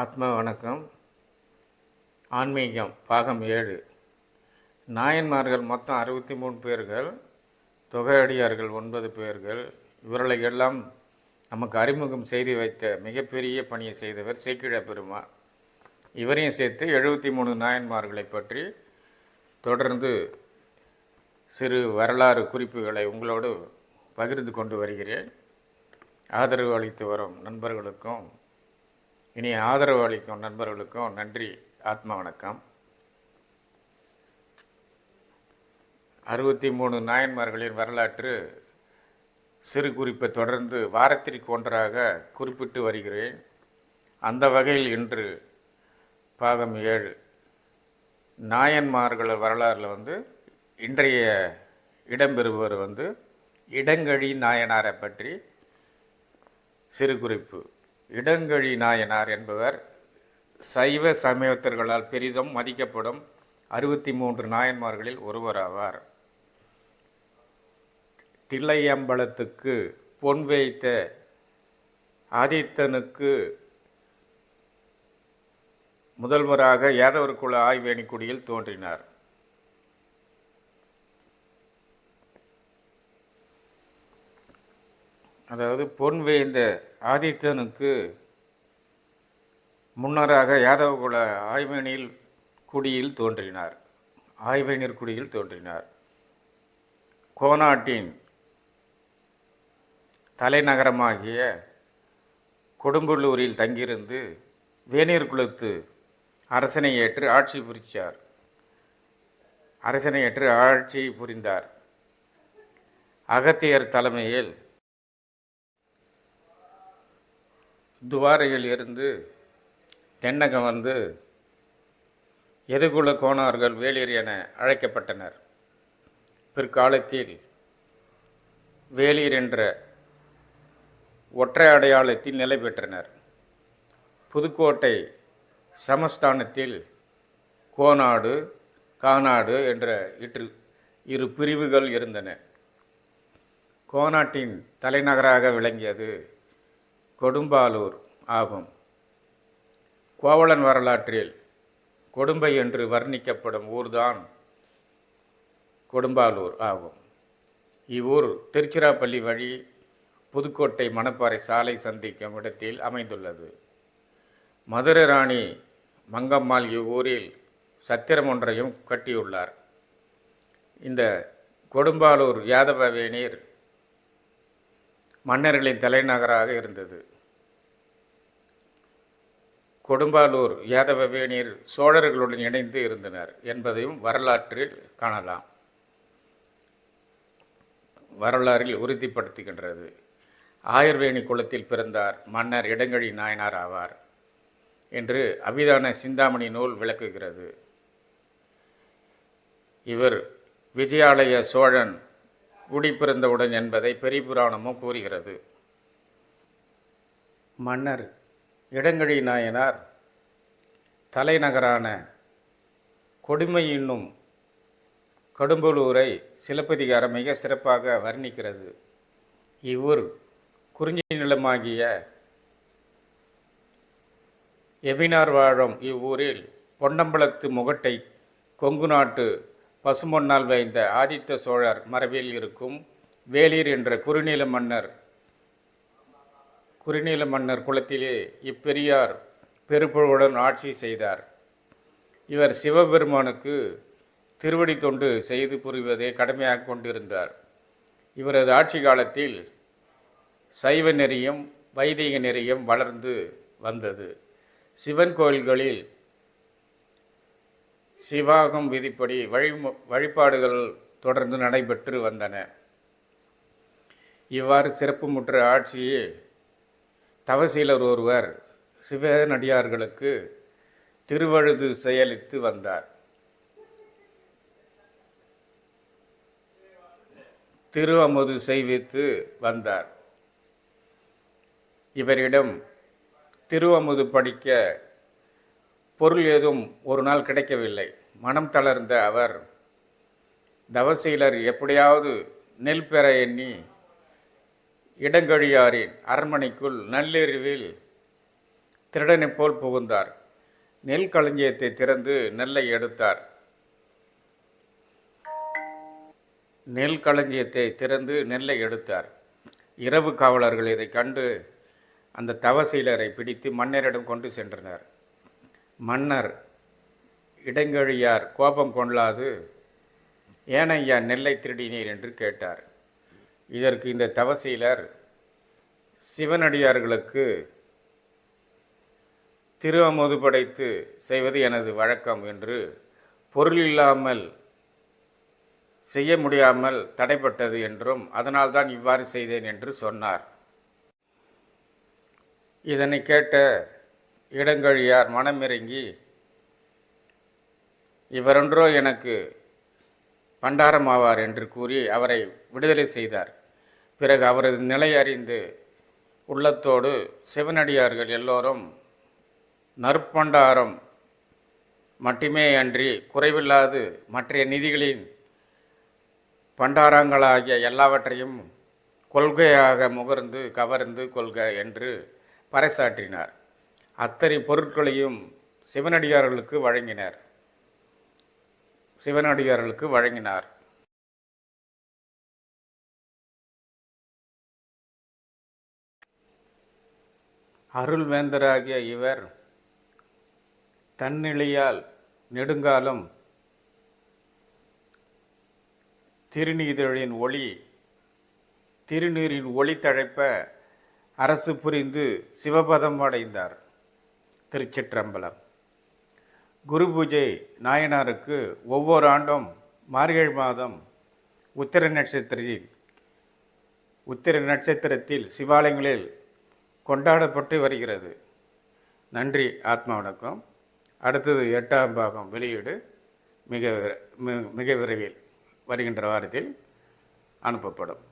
ஆத்ம வணக்கம். ஆன்மீகம் பாகம் ஏழு. நாயன்மார்கள் மொத்தம் அறுபத்தி மூணு பேர்கள் தொகையடியார்கள் ஒன்பது பேர்கள். இவர்களை எல்லாம் நமக்கு அறிமுகம் செய்து வைத்த மிகப்பெரிய பணியை செய்தவர் சேக்கிழ பெருமா இவரையும் சேர்த்து எழுபத்தி மூணு நாயன்மார்களை பற்றி தொடர்ந்து சிறு வரலாறு குறிப்புகளை உங்களோடு பகிர்ந்து கொண்டு வருகிறேன். ஆதரவு அளித்து வரும் நண்பர்களுக்கும் இனி ஆதரவு அளிக்கும் நண்பர்களுக்கும் நன்றி. ஆத்ம வணக்கம். அறுபத்தி மூணு நாயன்மார்களின் வரலாற்று சிறு குறிப்பை தொடர்ந்து வாரத்திற்கு ஒன்றாக குறிப்பிட்டு வருகிறேன். அந்த வகையில் இன்று பாகம் ஏழு நாயன்மார்கள் வரலாறில் வந்து இன்றைய இடம்பெறுபவர் வந்து இடங்கழி நாயனாரை பற்றி சிறு குறிப்பு. இடங்கழி நாயனார் என்பவர் சைவ சமயத்தர்களால் பெரிதும் மதிக்கப்படும் அறுபத்தி மூன்று நாயன்மார்களில் ஒருவராவார். தில்லையம்பலத்துக்கு பொன் வைத்த ஆதித்தனுக்கு முதல்வராக யாதவர் குல ஆய்வேணிக்குடியில் தோன்றினார். அதாவது பொன் வேய்ந்த ஆதித்தனுக்கு முன்னராக யாதவகுல ஆய்வனில் குடியில் தோன்றினார். ஆய்வேணிர் குடியில் தோன்றினார். கோனாட்டின் தலைநகரமாகிய கொடும்புள்ளூரில் தங்கியிருந்து வேணியர் குலத்து அரசனை ஏற்று ஆட்சி புரிச்சார். அரசனை ஏற்று ஆட்சி புரிந்தார். அகத்தியர் தலைமையில் துவாரையில் இருந்து தென்னகம் வந்து எதுகுல கோணார்கள் வேளிர் என அழைக்கப்பட்டனர். பிற்காலத்தில் வேளிர் என்ற ஒற்றை அடையாளத்தில் நிலை பெற்றனர். புதுக்கோட்டை சமஸ்தானத்தில் கோநாடு காநாடு என்ற இரு இரு பிரிவுகள் இருந்தன. கோநாட்டின் தலைநகராக விளங்கியது கொடும்பாலூர் ஆகும். கோவலன் வரலாற்றில் கொடும்பை என்று வர்ணிக்கப்படும் ஊர்தான் கொடும்பாலூர் ஆகும். இவ்வூர் திருச்சிராப்பள்ளி வழி புதுக்கோட்டை மணப்பாறை சாலை சந்திக்கும் இடத்தில் அமைந்துள்ளது. மதுரை ராணி மங்கம்மாள் இவ்வூரில் சத்திரம் ஒன்றையும் கட்டியுள்ளார். இந்த கொடும்பாலூர் யாதவ வேணீர் மன்னர்களின் தலைநகராக இருந்தது. கொடும்பாலூர் யாதவ வேணீர் சோழர்களுடன் இணைந்து இருந்தனர் என்பதையும் வரலாற்றில் காணலாம். வரலாறில் உறுதிப்படுத்துகின்றது. ஆயர்வேணி குலத்தில் பிறந்தார் மன்னர் இடங்கழி நாயனார் ஆவார் என்று அபிதான சிந்தாமணி நூல் விளக்குகிறது. இவர் விஜயாலய சோழன் குடிப்பிறந்தவுடன் என்பதை பெரிபுராணமும் கூறுகிறது. மன்னர் இடங்கழி நாயனார் தலைநகரான கொடுமை என்னும் கடும்பலூரை சிலப்பதிகாரம் மிக சிறப்பாக வர்ணிக்கிறது. இவ்வூர் குறிஞ்சி நிலமாகிய எபினார் வாழும் இவ்வூரில் பொன்னம்பலத்து முகட்டை கொங்கு நாட்டு பசும்பொன்னால் வைந்த ஆதித்த சோழர் மரபில் இருக்கும் வேலீர் என்ற குறுநீல மன்னர் குறுநீல மன்னர் குலத்திலே இப்பெரியார் பெருப்புழுடன் ஆட்சி செய்தார். இவர் சிவபெருமானுக்கு திருவடி தொண்டு செய்து புரிவதை கடமையாக கொண்டிருந்தார். இவரது ஆட்சி காலத்தில் சைவ நெறியும் வைதிக நெறியும் வளர்ந்து வந்தது. சிவன் கோயில்களில் சிவாகம் விதிப்படி வழி வழிபாடுகள் தொடர்ந்து நடைபெற்று வந்தன. இவ்வாறு சிறப்புமுற்ற ஆட்சியில் தவசீலர் ஒருவர் சிவனடியார்களுக்கு திருவழுது செயலித்து வந்தார். திரு அமுது செய்வித்து வந்தார். இவரிடம் திரு அமுது படிக்க பொருள் ஏதும் ஒரு நாள் கிடைக்கவில்லை. மனம் தளர்ந்த அவர் தவசீலர் எப்படியாவது நெல் பெற எண்ணி இடங்கழியாரின் அரண்மனைக்குள் நள்ளிரவில் திருடனைப் போல் புகுந்தார். நெல் களஞ்சியத்தை திறந்து நெல்லை எடுத்தார். நெல் களஞ்சியத்தை திறந்து நெல்லை எடுத்தார். இரவு காவலர்கள் இதை கண்டு அந்த தவசீலரை பிடித்து மன்னரிடம் கொண்டு சென்றனர். மன்னர் இடங்கழியார் கோபம் கொள்ளாது ஏனையா நெல்லை திருடினீர் என்று கேட்டார். இதற்கு இந்த தவசீலர் சிவனடியார்களுக்கு திருவமுது படைத்து செய்வது எனது வழக்கம் என்று பொருள் இல்லாமல் செய்ய முடியாமல் தடைப்பட்டது என்றும் அதனால்தான் இவ்வாறு செய்தேன் என்று சொன்னார். இதனை கேட்ட இடங்கழியார் மனமிறங்கி இவரொன்றோ எனக்கு பண்டாரமாவார் என்று கூறி அவரை விடுதலை செய்தார். பிறகு அவரது நிலை அறிந்து உள்ளத்தோடு சிவனடியார்கள் எல்லோரும் நற்பண்டாரம் மட்டுமே அன்றி குறைவில்லாது மற்ற நிதிகளின் பண்டாரங்களாகிய எல்லாவற்றையும் கொள்கையாக முகர்ந்து கவர்ந்து கொள்க என்று பறைசாற்றினார். அத்தனை பொருட்களையும் சிவனடியார்களுக்கு வழங்கினர். சிவனடியார்களுக்கு வழங்கினார். அருள்வேந்தராகிய இவர் தன்னிலையால் நெடுங்காலம் திருநீதழின் ஒளி திருநீரின் ஒளி தழைப்ப அரசு புரிந்து சிவபதம் அடைந்தார். திருச்சிற்றம்பலம். குரு பூஜை நாயனாருக்கு ஒவ்வொரு ஆண்டும் மார்கழி மாதம் உத்திர நட்சத்திரத்தில் உத்திர நட்சத்திரத்தில் சிவாலயங்களில் கொண்டாடப்பட்டு வருகிறது. நன்றி ஆத்மா வணக்கம். அடுத்தது எட்டாம் பாகம் வெளியீடு. மிக மிக விரைவில் வருகின்ற வாரத்தில் அனுப்பப்படும்.